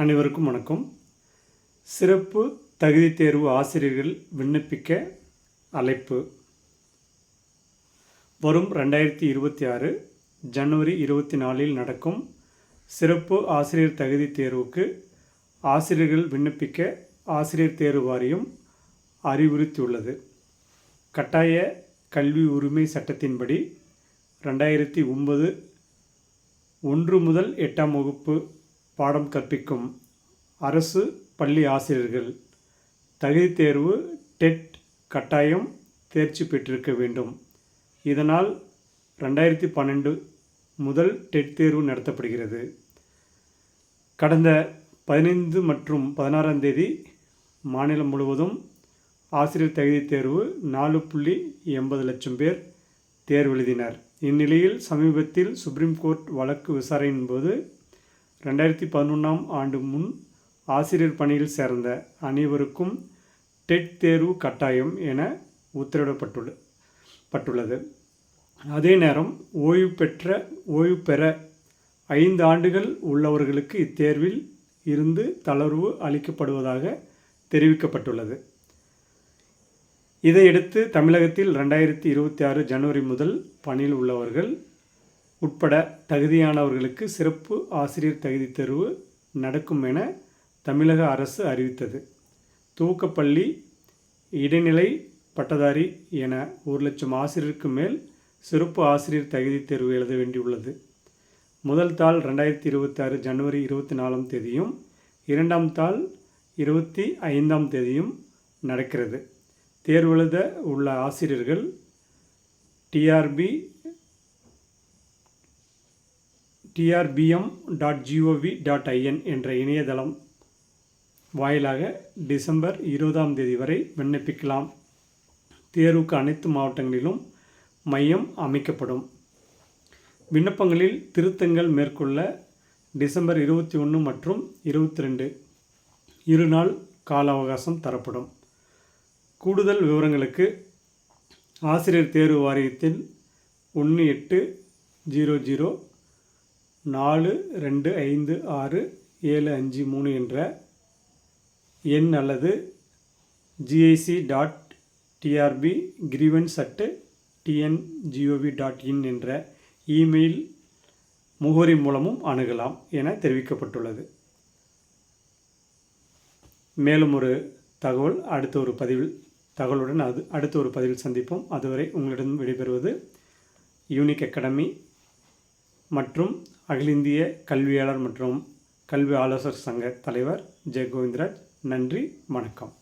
அனைவருக்கும் வணக்கம். சிறப்பு தகுதி தேர்வு ஆசிரியர்கள் விண்ணப்பிக்க அழைப்பு. வரும் ரெண்டாயிரத்தி இருபத்தி ஆறு ஜனவரி இருபத்தி நாலில் நடக்கும் சிறப்பு ஆசிரியர் தகுதி தேர்வுக்கு ஆசிரியர்கள் விண்ணப்பிக்க ஆசிரியர் தேர்வு வாரியம் அறிவுறுத்தியுள்ளது. கட்டாய கல்வி உரிமை சட்டத்தின்படி ரெண்டாயிரத்தி ஒன்பது ஒன்று முதல் எட்டாம் வகுப்பு பாடம் கற்பிக்கும் அரசு பள்ளி ஆசிரியர்கள் தகுதி தேர்வு டெட் கட்டாயம் தேர்ச்சி பெற்றிருக்க வேண்டும். இதனால் ரெண்டாயிரத்தி பன்னெண்டு முதல் டெட் தேர்வு நடத்தப்படுகிறது. கடந்த பதினைந்து மற்றும் பதினாறாம் தேதி மாநிலம் முழுவதும் ஆசிரியர் தகுதி தேர்வு நாலு புள்ளி எண்பது லட்சம் பேர் தேர்வு எழுதினர். இந்நிலையில் சமீபத்தில் சுப்ரீம் கோர்ட் வழக்கு விசாரணையின் போது ரெண்டாயிரத்தி பதினொன்றாம் ஆண்டு முன் ஆசிரியர் பணியில் சேர்ந்த அனைவருக்கும் டெட் தேர்வு கட்டாயம் என உத்தரவிடப்பட்டுள்ள பட்டுள்ளது அதே நேரம் ஓய்வு பெற்ற ஓய்வு பெற ஐந்து ஆண்டுகள் உள்ளவர்களுக்கு இத்தேர்வில் இருந்து தளர்வு அளிக்கப்படுவதாக தெரிவிக்கப்பட்டுள்ளது. இதையடுத்து தமிழகத்தில் ரெண்டாயிரத்தி இருபத்தி ஆறு ஜனவரி முதல் பணியில் உள்ளவர்கள் உட்பட தகுதியானவர்களுக்கு சிறப்பு ஆசிரியர் தகுதி தேர்வு நடக்கும் என தமிழக அரசு அறிவித்தது. துவக்கப்பள்ளி இடைநிலை பட்டதாரி என ஒரு லட்சம் ஆசிரியருக்கு மேல் சிறப்பு ஆசிரியர் தகுதி தேர்வு எழுத வேண்டியுள்ளது. முதல் தாள் ரெண்டாயிரத்தி இருபத்தாறு ஜனவரி இருபத்தி நாலாம் தேதியும் இரண்டாம் தாள் இருபத்தி ஐந்தாம் தேதியும் நடக்கிறது. தேர்வெழுத உள்ள ஆசிரியர்கள் TRB TRBM dot GOV dot IN என்ற இணையதளம் வாயிலாக டிசம்பர் இருபதாம் தேதி வரை விண்ணப்பிக்கலாம். தேர்வுக்கு அனைத்து மாவட்டங்களிலும் மையம் அமைக்கப்படும். விண்ணப்பங்களில் திருத்தங்கள் மேற்கொள்ள டிசம்பர் இருபத்தி ஒன்று மற்றும் இருபத்தி ரெண்டு இரு நாள் கால அவகாசம் தரப்படும். கூடுதல் விவரங்களுக்கு ஆசிரியர் தேர்வு வாரியத்தில் ஒன்று எட்டு ஜீரோ ஜீரோ நாலு ரெண்டு ஐந்து ஆறு ஏழு அஞ்சு மூணு என்ற எண் அல்லது GIC dot TRB grievances at TNGOV dot in என்ற இமெயில் முகவரி மூலமும் அணுகலாம் என தெரிவிக்கப்பட்டுள்ளது. மேலும் ஒரு தகவல் அடுத்த ஒரு பதிவில் தகவலுடன் அது அடுத்த ஒரு பதிவில் சந்திப்போம். அதுவரை உங்களிடம் விடைபெறுவது யூனிக் அகாடமி மற்றும் அகில இந்திய கல்வியாளர் மற்றும் கல்வி ஆலோசகர் சங்க தலைவர் ஜெய கோவிந்தராஜ் நன்றி வணக்கம்.